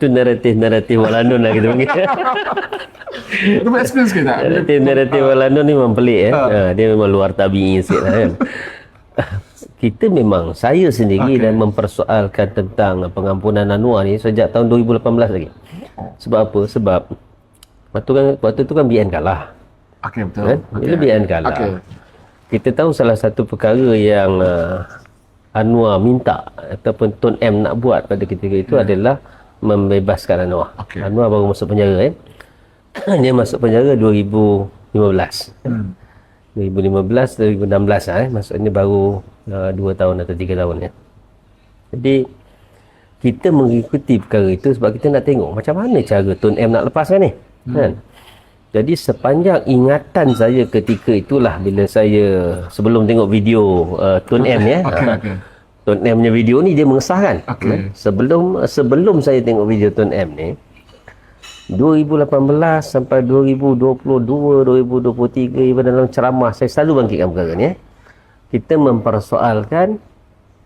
Itu naratif-naratif Walandun lah kita panggil. Itu experience ke tak? Naratif-naratif Walandun ni memang pelik eh. Ha, dia memang luar tabi'i sikit lah kan. kita memang, saya sendiri Okey. dan mempersoalkan tentang pengampunan Anwar ni sejak tahun 2018 lagi. Sebab apa? Sebab waktu, kan, waktu tu kan BN kalah. Okey, betul. Kan? Bila BN kalah. Okey. Kita tahu salah satu perkara yang uh, Anwar minta ataupun Tun M nak buat pada ketika itu Hmm. adalah membebaskan Anwar. Okey. Anwar baru masuk penjara eh. Dia masuk penjara 2015. Hmm. 2015 2016 lah eh. Maksudnya baru uh, 2 tahun atau 3 tahun ya. Jadi kita mengikuti perkara itu sebab kita nak tengok macam mana cara Tun M nak lepaskan ni. Hmm. Kan? Jadi sepanjang ingatan saya ketika itulah bila saya sebelum tengok video uh, Tun M ya. Okey, uh, okey. Tun M punya video ni dia mengesahkan. Okey. Eh, Sebelum sebelum saya tengok video Tun M ni 2018 sampai 2022 2023 even dalam ceramah saya selalu bangkitkan perkara ni eh. Kita mempersoalkan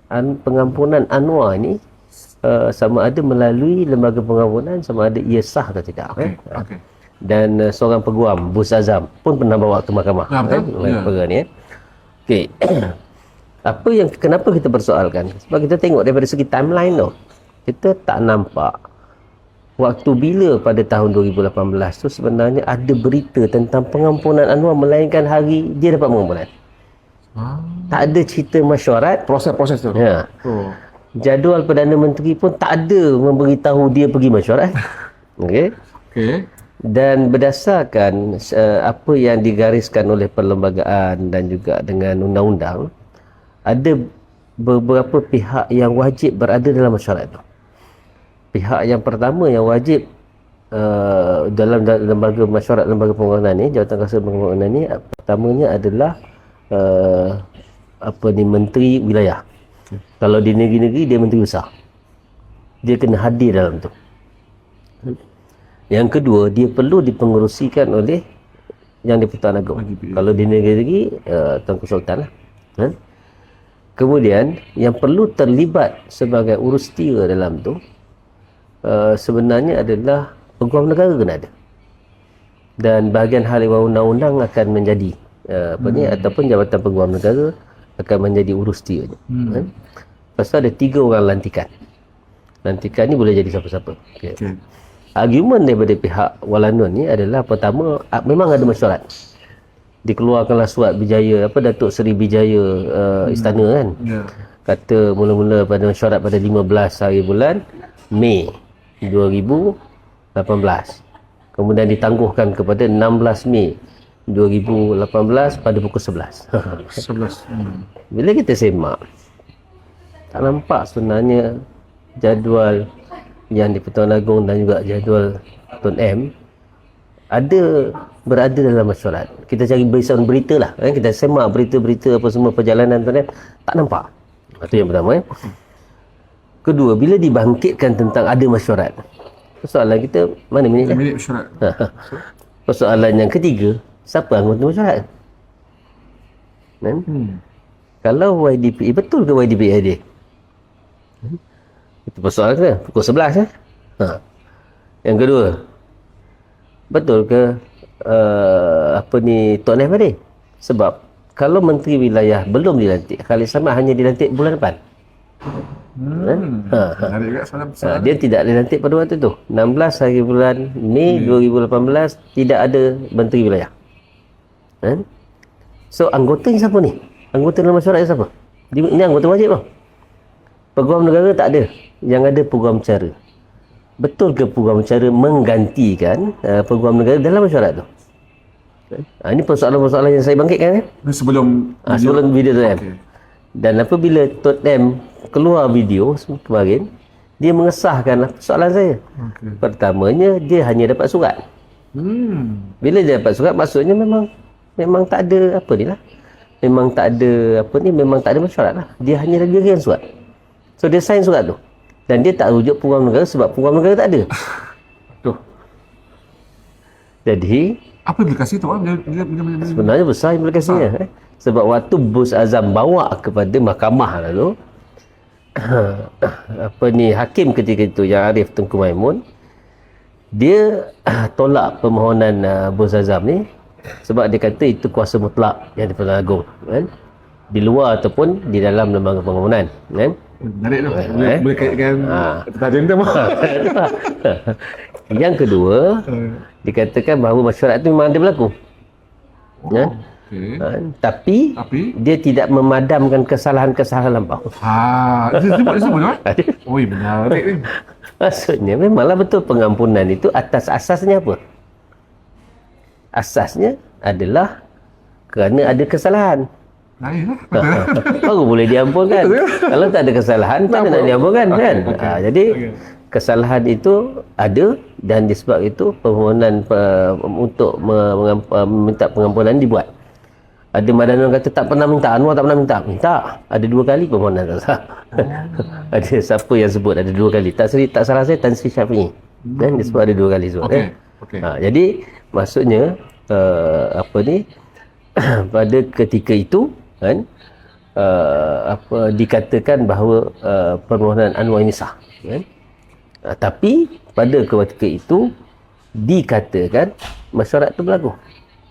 an, pengampunan Anwar ni uh, sama ada melalui lembaga pengampunan sama ada ia sah atau tidak eh. Okey. Dan uh, seorang peguam Bus Azam pun pernah bawa ke mahkamah Ah, betul. eh, Ya. perkara ni eh. Okey. Apa yang kenapa kita persoalkan? Sebab kita tengok daripada segi timeline tu. Kita tak nampak waktu bila pada tahun 2018 tu sebenarnya ada berita tentang pengampunan Anwar melainkan hari dia dapat pengampunan. Ah, Tak ada cerita mesyuarat. proses-proses tu. Ya. Oh. Jadual Perdana Menteri pun tak ada memberitahu dia pergi mesyuarat. Okey. Okey. Dan berdasarkan uh, apa yang digariskan oleh perlembagaan dan juga dengan undang-undang, ada beberapa pihak yang wajib berada dalam masyarakat itu. Pihak yang pertama yang wajib uh, dalam lembaga masyarakat lembaga pembangunan ni, jawatan kuasa pembangunan ni, pertamanya adalah uh, apa ni menteri wilayah. Kalau di negeri-negeri dia menteri besar. Dia kena hadir dalam tu. Yang kedua, dia perlu dipengerusikan oleh yang di-Pertuan Agong. IDP. Kalau di negeri-negeri, uh, Tuanku Sultan lah. Ha? Kemudian, yang perlu terlibat sebagai urus tia dalam tu, uh, sebenarnya adalah peguam negara kena ada. Dan bahagian hal ehwal undang-undang akan menjadi uh, apa ni ataupun jabatan peguam negara akan menjadi urus tia. Hmm. Ha? Lepas tu ada tiga orang lantikan. Lantikan ni boleh jadi siapa-siapa. Okay Okey. argumen daripada pihak Walandun ni adalah pertama ah, memang ada mesyuarat dikeluarkanlah surat bijaya apa Datuk Seri Bijaya uh, istana kan Ya. kata mula-mula pada mesyuarat pada 15 hari bulan Mei 2018 kemudian ditangguhkan kepada 16 Mei 2018 pada pukul 11 11. Hmm. bila kita semak tak nampak sebenarnya jadual yang di Pertuan Agong dan juga jadual Tun M ada berada dalam mesyuarat. Kita cari barisan berita lah. Kan? Kita semak berita-berita apa semua perjalanan Tun M. Tak nampak. Itu yang pertama. Eh. Kedua, bila dibangkitkan tentang ada mesyuarat. Persoalan kita, mana minit dah? Minit syarat. Persoalan yang ketiga, siapa anggota mesyuarat? Kan? Hmm. Kalau YDP, eh, betul ke YDP hadir? Hmm? Itu persoalan ke? Pukul 11 eh? Ha. Yang kedua, betul ke uh, apa ni Tuan F hadir? Sebab kalau menteri wilayah belum dilantik, Khalid Samad hanya dilantik bulan depan. Hmm. Ha, ha. Ha, persoalan. dia tidak dilantik pada waktu tu. 16 hari bulan Mei 2018 tidak ada menteri wilayah. Kan? So anggota ni siapa ni? Anggota dalam masyarakat ni siapa? Ini anggota wajib tau. Peguam negara tak ada. Yang ada peguam cara. Betul ke peguam cara menggantikan uh, peguam negara dalam masyarakat tu? Ha, ini persoalan-persoalan yang saya bangkitkan. Eh? Ini sebelum Ha, sebelum video tu kan. Okey. Dan apabila Tot M keluar video kemarin, dia mengesahkan soalan saya. Okey. Pertamanya, dia hanya dapat surat. Hmm. Bila dia dapat surat, maksudnya memang memang tak ada apa ni lah. Memang tak ada apa ni, memang tak ada mesyuarat lah. Dia hanya dia surat. So, dia sign surat tu. Dan dia tak rujuk peguam negara sebab peguam negara tak ada. Tuh. Jadi, Apa implikasi tu? ah? Bila, bila, bila, bila. Sebenarnya besar implikasinya. Eh? Sebab waktu Bus Azam bawa kepada mahkamah lalu, apa ni hakim ketika itu yang Arif Tengku Maimun dia tolak permohonan uh, Bos Azam ni sebab dia kata itu kuasa mutlak yang di Pertuan Agong kan di luar ataupun di dalam lembaga pembangunan kan Menarik tu. Eh, Boleh, eh. boleh kaitkan Ha. tajuk tu yang kedua dikatakan bahawa masyarakat itu memang ada berlaku kan Okey. Ha, tapi Tapi dia tidak memadamkan kesalahan-kesalahan lampau ha, sebut sebut tu. Ada. Oi, menarik ni. Maksudnya memanglah betul pengampunan itu atas asasnya apa? Asasnya adalah kerana ada kesalahan. Lain lah. Baru boleh diampunkan. Kalau tak ada kesalahan, tak nak diampunkan kan? Ha, jadi kesalahan itu ada dan disebab itu permohonan uh, untuk meminta pengampunan dibuat. Ada madanan kata tak pernah minta, Anwar tak pernah minta. Minta. Ada dua kali permohonan tak sah. ada siapa yang sebut ada dua kali. Tak seri, tak salah saya Tan Sri Syafi'i. Dan dia sebut ada dua kali sebut. Okey. kan? Okey. Ha, jadi maksudnya uh, apa ni pada ketika itu kan uh, apa dikatakan bahawa uh, permohonan Anwar ini sah kan uh, tapi pada ketika itu dikatakan masyarakat itu berlaku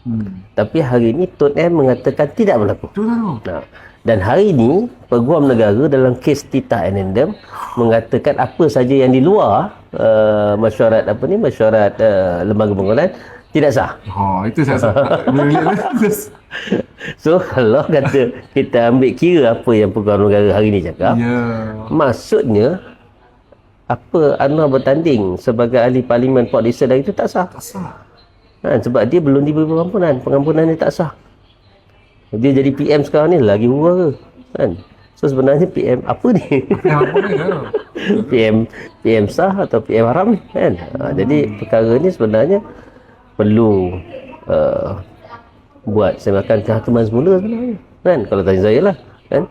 Hmm. tapi hari ini Tun M mengatakan tidak berlaku. Nah, dan hari ini Peguam Negara dalam kes Tita Anandam mengatakan apa saja yang di luar uh, mesyuarat apa ni mesyuarat uh, lembaga pembangunan tidak sah. Ha, itu saya rasa. So kalau kata kita ambil kira apa yang Peguam Negara hari ini cakap, Ya. maksudnya apa Anwar bertanding sebagai ahli parlimen Port Dickson dari itu tak sah. Tak sah. Ha, sebab dia belum diberi pengampunan. Pengampunan dia tak sah. Dia jadi PM sekarang ni lagi hura ke? Kan? So sebenarnya PM apa ni? Yang apa ni? PM PM sah atau PM haram ni kan? Ha, jadi perkara ni sebenarnya perlu uh, buat semakan kehakiman semula sebenarnya. Kan? Kalau tanya saya lah. Kan?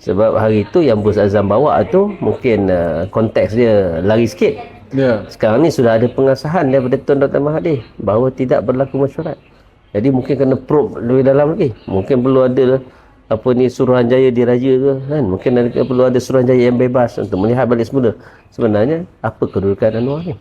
Sebab hari tu yang Bos Azam bawa tu mungkin uh, konteks dia lari sikit. Ya. Sekarang ni sudah ada pengasahan daripada Tun Dr. Mahathir bahawa tidak berlaku mesyuarat. Jadi mungkin kena probe lebih dalam lagi. Mungkin perlu ada apa ni suruhanjaya diraja ke kan. Mungkin ada, perlu ada suruhanjaya yang bebas untuk melihat balik semula. Sebenarnya apa kedudukan Anwar ni?